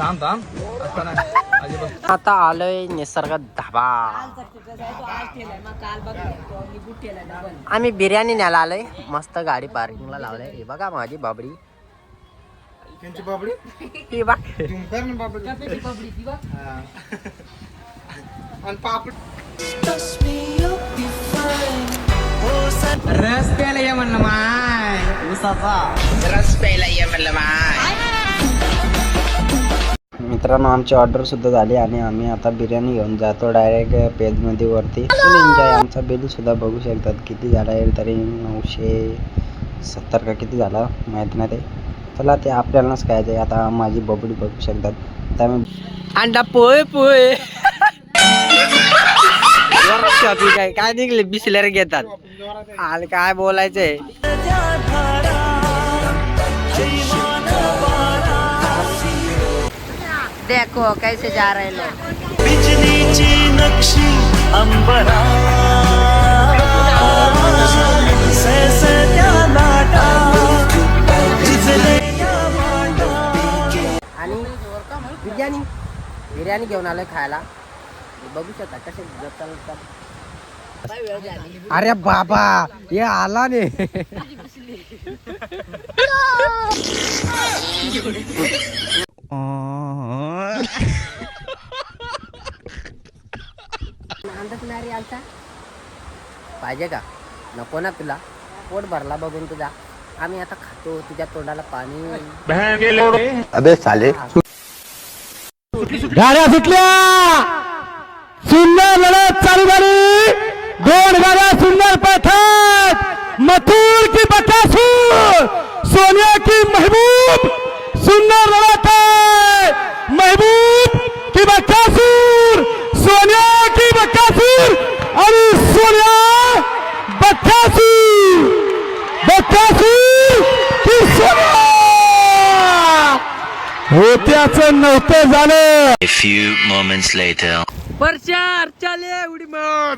थांब थांब. आता नाही. अजिबात आता आलोय निसर्ग धाबा. आम्ही बिर्याणी न्यायला आलोय. मस्त गाडी पार्किंगला लावलंय. हे बघा माझी बाबडी. त्यांची बाबडी? ही बघ. कर ना बाबडी. हा. आणि पापड. रस प्यायला ये म्हणलं माय. उसाचा रस प्यायला ये म्हणलं मित्रांनो आमची ऑर्डर सुद्धा झाली आणि आम्ही आता बिर्याणी घेऊन जातो डायरेक्ट पेजमध्ये वरती. एन्जॉय आमचा बिल सुद्धा बघू शकतात. किती झाला येईल तरी? नऊशे सत्तर का किती झाला? माहीत नाही ते. चला ते आपल्यालाच काय ते आता माझी बबडी बघू शकतात. त्यामुळे अंडा पोय पोय काय? काय निघले? बिसलेर घेतात. आल काय बोलायचंय? देखो कैसे जा रहे लोग। बिजलीची नक्षी अंबरा। झिजलेल्या मांडा आणि बिर्याणी बिर्याणी घेऊन आलोय खायला. बघू शकता कसे चालतात. अरे बाबा हे आला ने. अंदाज नाही रे पाहिजे का? नको ना तुला. पोट भरला बघून तुझा. आम्ही आता खातो तुझ्या तोंडाला पाणी. अबे साले. गाड्या सुटल्या. सुंदर लढत चालू झाली. दोन गाड्या सुंदर पळतात मथुर की बकासूर सोनिया की महबूब. सुंदर लढत. सोनिया बकासूर बकासूर की सोनिया! होत्याचं नव्हतं झालं. A few moments later. प्रचार चाले उडी मार.